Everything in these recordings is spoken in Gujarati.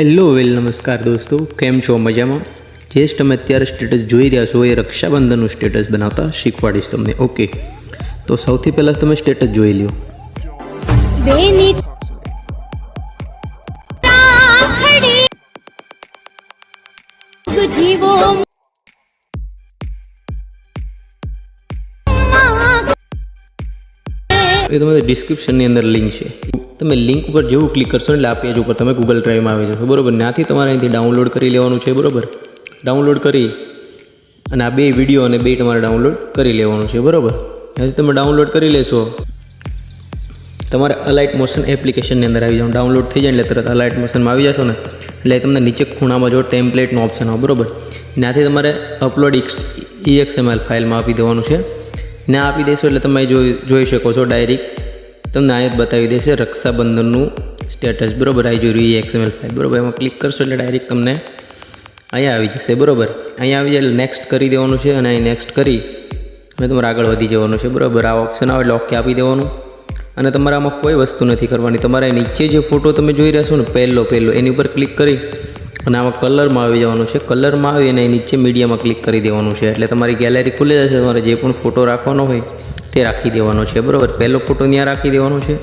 હેલો વેલ, નમસ્કાર દોસ્તો. કેમ છો? મજામાં? જે તમે અત્યારે સ્ટેટસ જોઈ રહ્યા છો, એ રક્ષાબંધનનું સ્ટેટસ બનાવતા શીખવાડીશ તમને. ઓકે. તો સૌથી પહેલાં તમે સ્ટેટસ જોઈ લ્યો. એ તમારી ડિસ્ક્રિપ્શનની અંદર લિંક છે. તમે લિંક ઉપર જેવું ક્લિક કરશો એટલે આ પેજ ઉપર તમે ગૂગલ ડ્રાઈવમાં આવી જશો. બરોબર? ત્યાંથી તમારે અહીંથી ડાઉનલોડ કરી લેવાનું છે, બરોબર? ડાઉનલોડ કરી અને આ બે વીડિયો અને બે તમારે ડાઉનલોડ કરી લેવાનું છે, બરોબર? ત્યાંથી તમે ડાઉનલોડ કરી લેશો. તમારે અલાઇટ મોશન એપ્લિકેશનની અંદર આવી જવાનું. ડાઉનલોડ થઈ જાય એટલે તરત અલાઇટ મોશનમાં આવી જશો ને. એટલે તમને નીચે ખૂણામાં જો ટેમ્પલેટનો ઓપ્શન આવે, બરાબર? ત્યાંથી તમારે અપલોડ ઇક્સ ઈએક્સએમએલ ફાઇલમાં આપી દેવાનું છે. ને આપી દેશો એટલે તમે જોઈ જોઈ શકો છો ડાયરેક્ટ તમને જ બતાવી દેશે, રક્ષાબંધનનું સ્ટેટસ બરોબર? આવી જોઈ રહ્યું એક્સએમએલ ફાઇલ બરાબર? એમાં ક્લિક કરશો એટલે ડાયરેક્ટ તમને અહીંયા આવી જશે, બરોબર? અહીંયા આવી જાય એટલે નેક્સ્ટ કરી દેવાનું છે અને અહીં નેક્સ્ટ કરી અને તમારે આગળ વધી જવાનું છે, બરાબર? આ ઓપ્શન આવે એટલે ઓકે આપી દેવાનું. અને તમારે આમાં કોઈ વસ્તુ નથી કરવાની. તમારે નીચે જે ફોટો તમે જોઈ રહ્યા છો ને, પહેલો પહેલો, એની ઉપર ક્લિક કરી અને આમાં કલરમાં આવી જવાનું છે. કલરમાં આવી અને નીચે મીડિયામાં ક્લિક કરી દેવાનું છે. એટલે તમારી ગેલેરી ખુલી જશે, તમારે જે પણ ફોટો રાખવાનો હોય તે રાખી દેવાનો છે, બરાબર? પહેલો ફોટો ત્યાં રાખી દેવાનો છે,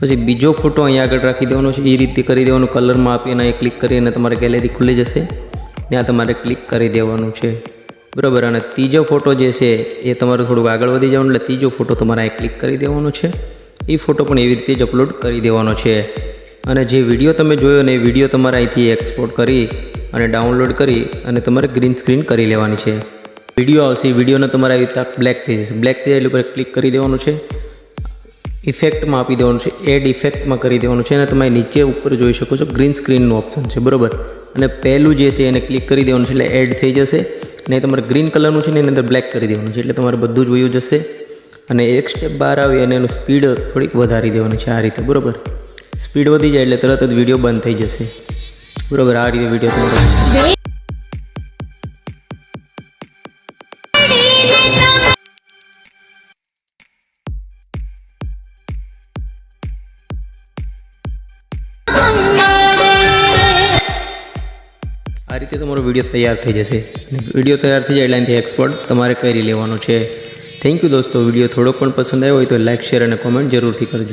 પછી બીજો ફોટો અહીંયા આગળ રાખી દેવાનો છે એ રીતે કરી દેવાનું કલરમાં આપીને અહીં ક્લિક કરીને તમારે ગેલેરી ખુલી જશે. ત્યાં તમારે ક્લિક કરી દેવાનું છે, બરાબર? અને ત્રીજો ફોટો જે છે, એ તમારે થોડુંક આગળ વધી જવાનું, એટલે ત્રીજો ફોટો તમારે અહીં ક્લિક કરી દેવાનો છે. એ ફોટો પણ એવી રીતે જ અપલોડ કરી દેવાનો છે. અને જે વીડિયો તમે જોયો ને એ વીડિયો તમારે અહીંથી એક્સપોર્ટ કરી અને ડાઉનલોડ કરી અને તમારે ગ્રીન સ્ક્રીન કરી લેવાની છે. વીડિયો આવશે વિડીયોને તમારે આવી રીતે બ્લેક થઈ જશે. બ્લેક થઈ જાય એટલે ક્લિક કરી દેવાનું છે. ઇફેક્ટમાં આપી દેવાનું છે. એડ ઇફેક્ટમાં કરી દેવાનું છે અને તમે નીચે ઉપર જોઈ શકો છો ગ્રીન સ્ક્રીનનું ઓપ્શન છે, બરાબર? અને પહેલું જે છે એને ક્લિક કરી દેવાનું છે એટલે એડ થઈ જશે. અને તમારે ગ્રીન કલરનું છે ને એની અંદર બ્લેક કરી દેવાનું છે એટલે તમારે બધું જ વયું જશે. અને એક સ્ટેપ બહાર આવી અને એનું સ્પીડ થોડીક વધારી દેવાની છે આ રીતે, બરાબર? સ્પીડ વધી જાય એટલે તરત જ વીડિયો બંધ થઈ જશે. બરાબર, આ રીતે વીડિયો તમારો આ રીતે તમારો વીડિયો તૈયાર થઈ જશે. વીડિયો તૈયાર થઈ જાય એટલે એનાથી એક્સપોર્ટ તમારે કરી લેવાનો છે. થેન્ક યુ દોસ્તો, વીડિયો થોડોક પણ પસંદ આવ્યો હોય તો લાઇક શેર અને કોમેન્ટ જરૂરથી કરજો.